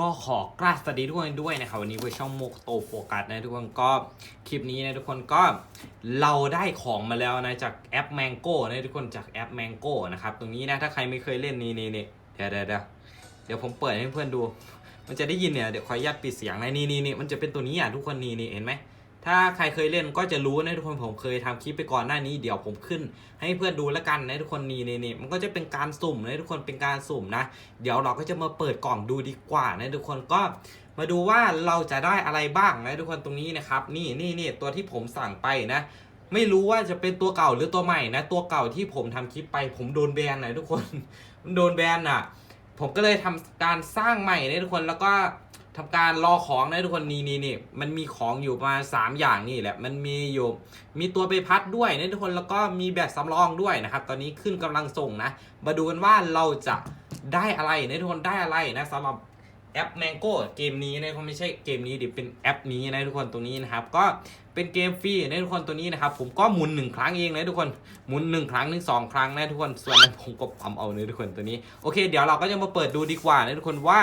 ก็ขอกราบสวัสดีทุกคนด้วยนะครับ วันนี้เวอร์ช่องโมกโตโฟกัสนะทุกคนก็คลิปนี้นะทุกคนก็เราได้ของมาแล้วนะจากแอปแมงโก้นะทุกคนจากแอปแมงโก้นะครับตรงนี้นะถ้าใครไม่เคยเล่นนี่นี่นี่เดี๋ยวเดี๋ยวเดี๋ยวเดี๋ยวผมเปิดให้เพื่อนดู มันจะได้ยินเนี่ยเดี๋ยวขออนุญาตปิดเสียงนะนี่นี่นี่มันจะเป็นตัวนี้อะทุกคนนี่นี่เห็นไหม ถ้าใครเคยเล่นก็จะรู้นะทุกคนผมเคยทำคลิปไปก่อนหน้านี้เดี๋ยวผมขึ้น ให้เพื่อนดูแล้วกันนะทุกคนนี่นี่นี่มันก็จะเป็นการสุ่มนะทุกคนเป็นการสุ่มนะ เดี๋ยวเราก็จะมาเปิดกล่องดูดีกว่านะทุกคนก็มาดูว่าเราจะได้อะไรบ้างนะทุกคนตรงนี้นะครับ นี่นี่นี่ตัวที่ผมสั่งไปนะไม่รู้ว่าจะเป็นตัวเก่าหรือตัวใหม่นะ ตัวเก่าที่ผมทำคลิปไป ผมโดนแบนนะทุกคนโดนแบนอะ ผมก็เลยทำการสร้างใหม่นะทุกคนแล้วก็ ทำการรอของนะทุกคนนี่นี่นี่มันมีของอยู่ประมาณสามอย่างนี่แหละ มันมีอยู่มีตัวไปพัดด้วยนะทุกคนแล้วก็มีแบบสำรองด้วยนะครับ ตอนนี้ขึ้นกำลังส่งนะ มาดูกันว่าเราจะได้อะไรนะทุกคนได้อะไรนะสำหรับแอป Mango เกมนี้นะทุกคนไม่ใช่เกมนี้ดิเป็นแอปนี้นะทุกคนตัวนี้นะครับ ก็เป็นเกมฟรีนะทุกคนตัวนี้นะครับผมก็หมุนหนึ่งครั้งเองนะทุกคนหมุนหนึ่งครั้งหนึ่งสองครั้งนะทุกคนส่วนนั้นผมก็ปั๊มเอาเนะทุกคนตัวนี้โอเค เดี๋ยวเราก็จะมาเปิดดูดีกว่านะทุกคนว่า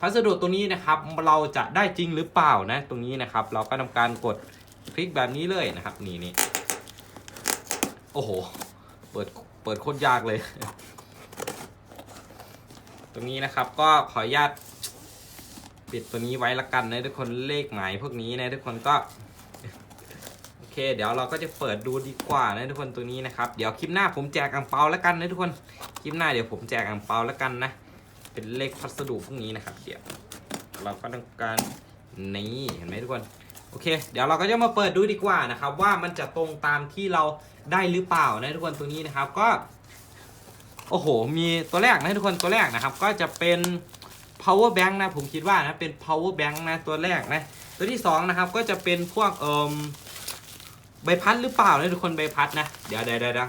พัสดุตัวนี้นะครับเราจะได้จริงหรือเปล่านะตรงนี้นะครับ เราก็ทำการกดคลิกแบบนี้เลยนะครับนี่นี่โอ้โหเปิดเปิดโคตรยากเลย ตรงนี้นะครับก็ขออนุญาตปิดตัวนี้ไว้ละกันนะทุกคนเลขหมายพวกนี้นะทุกคนก็โอเค เดี๋ยวเราก็จะเปิดดูดีกว่านะทุกคนตัวนี้นะครับ เดี๋ยวคลิปหน้าผมแจกอ่างเปาแล้วกันนะทุกคนคลิปหน้าเดี๋ยวผมแจกอ่างเปาแล้วกันนะ เป็นเลขพัสดุพวกนี้นะครับ เดี๋ยวเราก็ทำการนี่เห็นไหมทุกคนโอเค เดี๋ยวเราก็จะมาเปิดดูดีกว่านะครับ ว่ามันจะตรงตามที่เราได้หรือเปล่านะทุกคนตัวนี้นะครับก็ โอ้โห มีตัวแรกนะทุกคนตัวแรกนะครับ ก็จะเป็น power bank นะผมคิดว่านะเป็น power bank นะตัวแรกนะตัวที่สองนะครับก็จะเป็นพวกเอ่มใบพัดหรือเปล่านะทุกคนใบพัดนะเดี๋ยวเดี๋ยวเดี๋ยว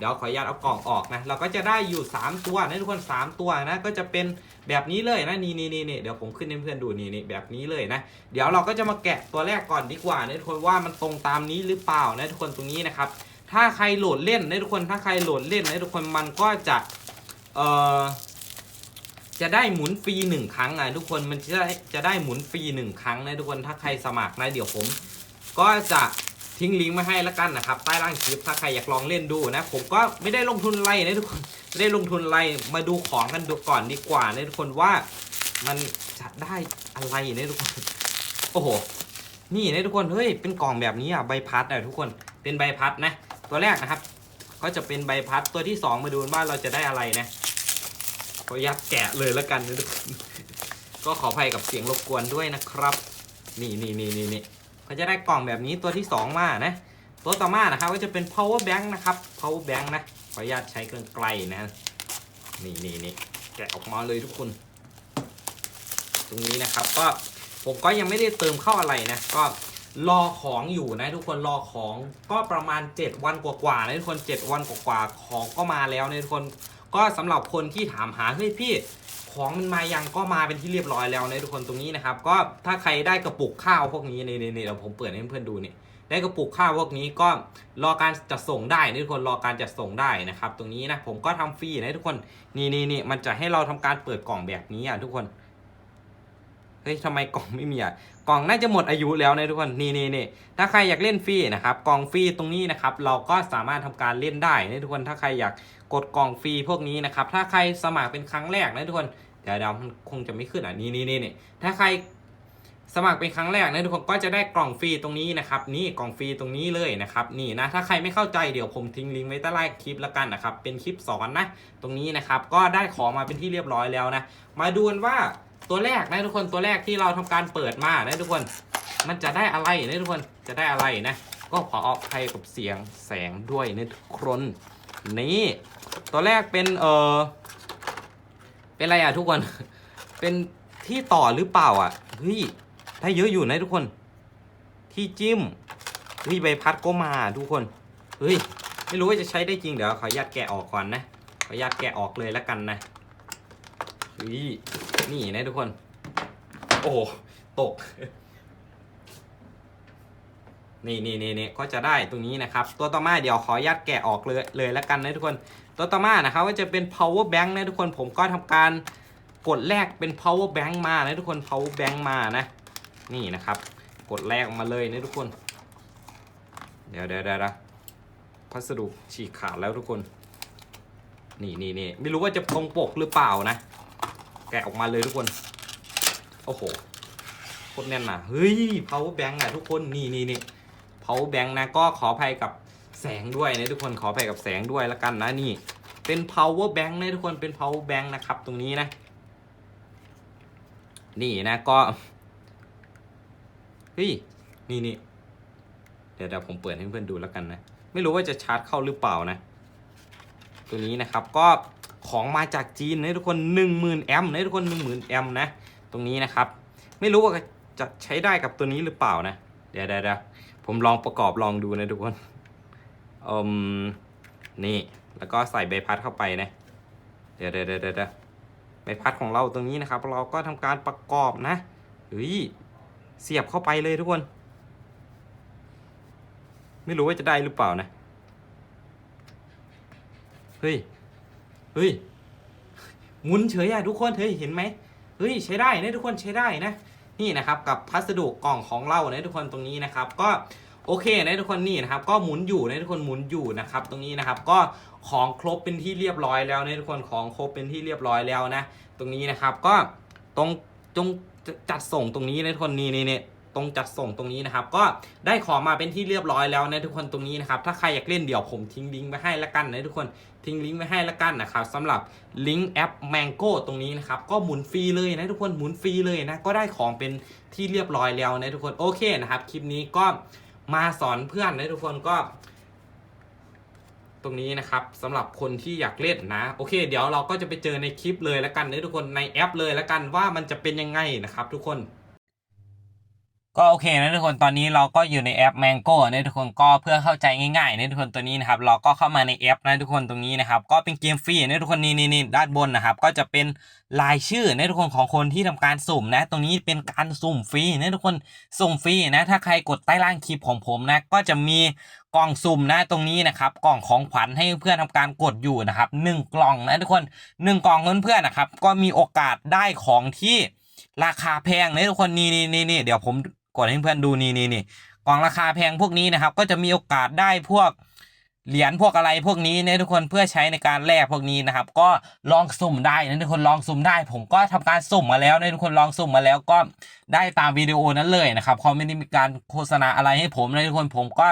เดี๋ยวขออนุญาตเอากล่องออกนะ เราก็จะได้อยู่ 3 ตัวนะทุกคน 3 ตัวนะ ก็จะเป็นแบบนี้เลยนะ นี่นี่นี่เดี๋ยวผมขึ้นให้เพื่อนดูนี่นี่แบบนี้เลยนะ เดี๋ยวเราก็จะมาแกะตัวแรกก่อนดีกว่านะทุกคนว่ามันตรงตามนี้หรือเปล่านะทุกคนตรงนี้นะครับ ถ้าใครโหลดเล่นนะทุกคน ถ้าใครโหลดเล่นนะทุกคน มันก็จะ เอ่อจะได้หมุนฟรีหนึ่งครั้งอะทุกคนมันจะได้จะได้หมุนฟรีหนึ่งครั้งนะทุกคนถ้าใครสมัครนะเดี๋ยวผม ก็จะ ทิ้งลิงก์มาให้แล้วกันนะครับ ใต้ล่างคลิปถ้าใครอยากลองเล่นดูนะ ผมก็ไม่ได้ลงทุนอะไรนะทุกคนไม่ได้ลงทุนอะไรมาดูของกันดูก่อนดีกว่านะทุกคนว่ามันจะได้อะไรนะทุกคน โอ้โห นี่นะทุกคน เฮ้ย เป็นกล่องแบบนี้อะ ใบพัดอะทุกคน เป็นใบพัดนะ ตัวแรกนะครับก็จะเป็นใบพัด ตัวที่สองมาดูว่าเราจะได้อะไรนะก็ยัดแกะเลยแล้วกันนะทุกคน ก็ขออภัยกับเสียงรบกวนด้วยนะครับ นี่นี่นี่นี่นี่ ก็จะได้กล่องแบบนี้ตัวที่สองมานะ ตัวต่อมานะครับก็จะเป็น power bank นะครับ power bank นะขออนุญาตใช้เครื่องไกลนะ นี่นี่นี่แกะออกมาเลยทุกคน ตรงนี้นะครับก็ผมก็ยังไม่ได้เติมเข้าอะไรนะ ก็รอของอยู่นะทุกคนรอของก็ประมาณ 7 วันกว่าๆนะทุกคน 7 วันกว่าๆของก็มาแล้วนะทุกคน ก็สำหรับคนที่ถามหาเฮ้ยพี่ ของมันมายังก็มาเป็นที่เรียบร้อยแล้วนะทุกคนตรงนี้นะครับ ก็ถ้าใครได้กระปุกข้าวพวกนี้นี่นี่นี่เดี๋ยวผมเปิดให้เพื่อนดูนี่ได้กระปุกข้าวพวกนี้ก็รอการจัดส่งได้นะทุกคนรอการจัดส่งได้นะครับ ตรงนี้นะผมก็ทำฟรีนะทุกคนนี่นี่นี่มันจะให้เราทำการเปิดกล่องแบบนี้อะทุกคนเฮ้ยทำไมกล่องไม่มีอะกล่องน่าจะหมดอายุแล้วนะทุกคนนี่นี่นี่ถ้าใครอยากเล่นฟรีนะครับกล่องฟรีตรงนี้นะครับ เราก็สามารถทำการเล่นได้นะทุกคนถ้าใครอยาก กดกล่องฟรีพวกนี้นะครับ ถ้าใครสมัครเป็นครั้งแรกนะทุกคนเดี๋ยวดี๋ยวมันคงจะไม่ขึ้นอะนี่นี่นี่นี่ถ้าใครสมัครเป็นครั้งแรกนะทุกคนก็จะได้กล่องฟรีตรงนี้นะครับนี่กล่องฟรีตรงนี้เลยนะครับนี่นะถ้าใครไม่เข้าใจเดี๋ยวผมทิ้งลิงก์ไว้ใต้ล่างคลิปแล้วกันนะครับเป็นคลิปสอนนะตรงนี้นะครับก็ได้ของมาเป็นที่เรียบร้อยแล้วนะมาดูกันว่าตัวแรกนะทุกคนตัวแรกที่เราทำการเปิดมานะทุกคน มันจะได้อะไรนะทุกคนจะได้อะไรนะ ก็ขออภัยกับเสียงแสงด้วยนะทุกคน นี่ตัวแรกเป็นเออเป็นอะไรอะทุกคน เป็นที่ต่อหรือเปล่าอะเฮ้ยได้เยอะอยู่นะทุกคน ที่จิ้มเฮ้ยใบพัดก็มาทุกคนเฮ้ยไม่รู้ว่าจะใช้ได้จริงเดี๋ยวขออนุญาตแกะออกก่อนนะขออนุญาตแกะออกเลยแล้วกันนะเฮ้ยนี่นะทุกคน โอ้ตก นี่นี่นี่นี่ก็จะได้ตรงนี้นะครับ ตัวต่อมาเดี๋ยวขออนุญาตแกะออกเลยเลยแล้วกันนะทุกคน ตัวต่อมานะครับก็จะเป็น power bank นะทุกคนผมก็ทำการกดแลกเป็น power bank มานะทุกคน power bank มานะ นี่นะครับ กดแลกออกมาเลยนะทุกคน เดี๋ยวเดี๋ยวเดี๋ยวพัสดุฉีกขาดแล้วทุกคน นี่นี่นี่ไม่รู้ว่าจะตรงปกหรือเปล่านะ แกะออกมาเลยทุกคน โอ้โหโคตรแน่นนะเฮ้ย power bank อะทุกคนนี่นี่นี่ power bank นะก็ขออภัยกับแสงด้วยนะทุกคนขออภัยกับแสงด้วยละกันนะนี่ เป็น power bank นะทุกคนเป็น power bank นะครับ ตรงนี้นะ นี่นะก็เฮ้ยนี่นี่เดี๋ยวเดี๋ยวผมเปิดให้เพื่อนดูแล้วกันนะ ไม่รู้ว่าจะชาร์จเข้าหรือเปล่านะ ตัวนี้นะครับก็ของมาจากจีนนะทุกคน 10,000แอมป์นะทุกคน 10,000แอมป์นะ ตรงนี้นะครับ ไม่รู้ว่าจะใช้ได้กับตัวนี้หรือเปล่านะ เดี๋ยวเดี๋ยว ผมลองประกอบลองดูนะทุกคนอืมนี่ แล้วก็ใส่ใบพัดเข้าไปนะ เดี๋ยวเดี๋ยวเดี๋ยวเดี๋ยวใบพัดของเราตรงนี้นะครับ เราก็ทำการประกอบนะเฮ้ยเสียบเข้าไปเลยทุกคน ไม่รู้ว่าจะได้หรือเปล่านะ เฮ้ย เฮ้ยหมุนเฉยอะทุกคน เฮ้ย เห็นไหมเฮ้ย ใช้ได้นะทุกคน ใช้ได้นะ นี่นะครับกับพัสดุกล่องของเรานะทุกคนตรงนี้นะครับ ก็โอเคนะทุกคนนี่นะครับก็หมุนอยู่นะทุกคนหมุนอยู่นะครับตรงนี้นะครับก็ของครบเป็นที่เรียบร้อยแล้วนะทุกคนของครบเป็นที่เรียบร้อยแล้วนะ ตรงนี้นะครับก็ตรงจงจัดส่งตรงนี้นะทุกคนนี่นี่นี่ ตรงจัดส่งตรงนี้นะครับ ก็ได้ของมาเป็นที่เรียบร้อยแล้วนะทุกคนตรงนี้นะครับ ถ้าใครอยากเล่นเดี๋ยวผมทิ้งลิงก์ไว้ให้ละกันนะทุกคนทิ้งลิงก์ไว้ให้ละกันนะครับสำหรับลิงก์แอป Mango ตรงนี้นะครับ ก็หมุนฟรีเลยนะทุกคนหมุนฟรีเลยนะก็ได้ของเป็นที่เรียบร้อยแล้วนะทุกคนโอเคนะครับคลิปนี้ก็มาสอนเพื่อนนะทุกคนก็ตรงนี้นะครับสำหรับคนที่อยากเล่นนะโอเค เดี๋ยวเราก็จะไปเจอในคลิปเลยแล้วกันนะทุกคนในแอปเลยแล้วกันว่ามันจะเป็นยังไงนะครับ ทุกคน ก็โอเคนะทุกคนตอนนี้เราก็อยู่ในแอป Mango นะทุกคนก็เพื่อเข้าใจง่ายๆนะทุกคนตัวนี้นะครับเราก็เข้ามาในแอปนะทุกคนตรงนี้นะครับก็เป็นเกมฟรีนะทุกคนนี่นี่ด้านบนนะครับก็จะเป็นรายชื่อนะทุกคนของคนที่ทำการสุ่มนะ ตรงนี้เป็นการสุ่มฟรีนะทุกคนสุ่มฟรีนะถ้าใครกดใต้ล่างคลิปของผมนะก็จะมีกล่องสุ่มนะตรงนี้นะครับกล่องของขวัญให้เพื่อนทำการกดอยู่นะครับหนึ่งกล่องนะทุกคนหนึ่งกล่องเพื่อนๆนะครับก็มีโอกาสได้ของที่ราคาแพงนะทุกคนนี่นี่นี่เดี๋ยวผม กดให้เพื่อนดูนี่นี่นี่กล่องราคาแพงพวกนี้นะครับ ก็จะมีโอกาสได้พวกเหรียญพวกอะไรพวกนี้นะทุกคนเพื่อใช้ในการแลกพวกนี้นะครับ ก็ลองสุ่มได้นะทุกคนลองสุ่มได้ ผมก็ทำการสุ่มมาแล้วนะทุกคนลองสุ่มมาแล้วก็ได้ตามวิดีโอนั้นเลยนะครับเขาไม่ได้มีการโฆษณาอะไรให้ผมนะทุกคนผมก็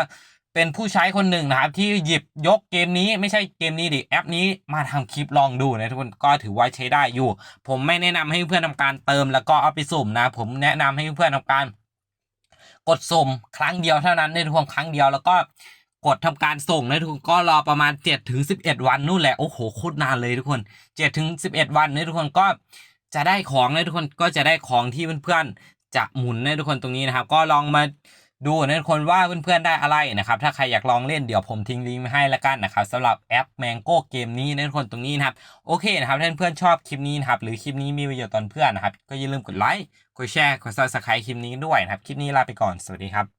เป็นผู้ใช้คนหนึ่งนะครับ ที่หยิบยกเกมนี้ไม่ใช่เกมนี้ดิแอปนี้มาทำคลิปลองดูนะทุกคนก็ถือว่าใช้ได้อยู่ ผมไม่แนะนำให้เพื่อนทำการเติมแล้วก็เอาไปสุ่มนะ ผมแนะนำให้เพื่อนทำการ กดสุ่มครั้งเดียวเท่านั้นในทุกคนครั้งเดียวแล้วก็กดทำการส่งนะทุกคนก็รอประมาณ7ถึง11วันนู่นแหละโอ้โหโคตรนานเลยทุกคน7ถึง11วันนะทุกคนก็จะได้ของนะทุกคนก็จะได้ของที่เพื่อนๆจะหมุนนะทุกคนตรงนี้นะครับ ก็ลองมาดูนะทุกคนว่าเพื่อนๆได้อะไรนะครับ ถ้าใครอยากลองเล่นเดี๋ยวผมทิ้งลิงก์ไว้ให้ละกันนะครับสำหรับแอป Mango เกมนี้นะทุกคนตรงนี้นะครับโอเคนะครับถ้าเพื่อนๆชอบคลิปนี้นะครับหรือคลิปนี้มีประโยชน์ตอนเพื่อนนะครับก็อย่าลืมกดไลค์ กดแชร์กดซับสไครต์คลิปนี้ด้วยนะครับ คลิปนี้ลาไปก่อนสวัสดีครับ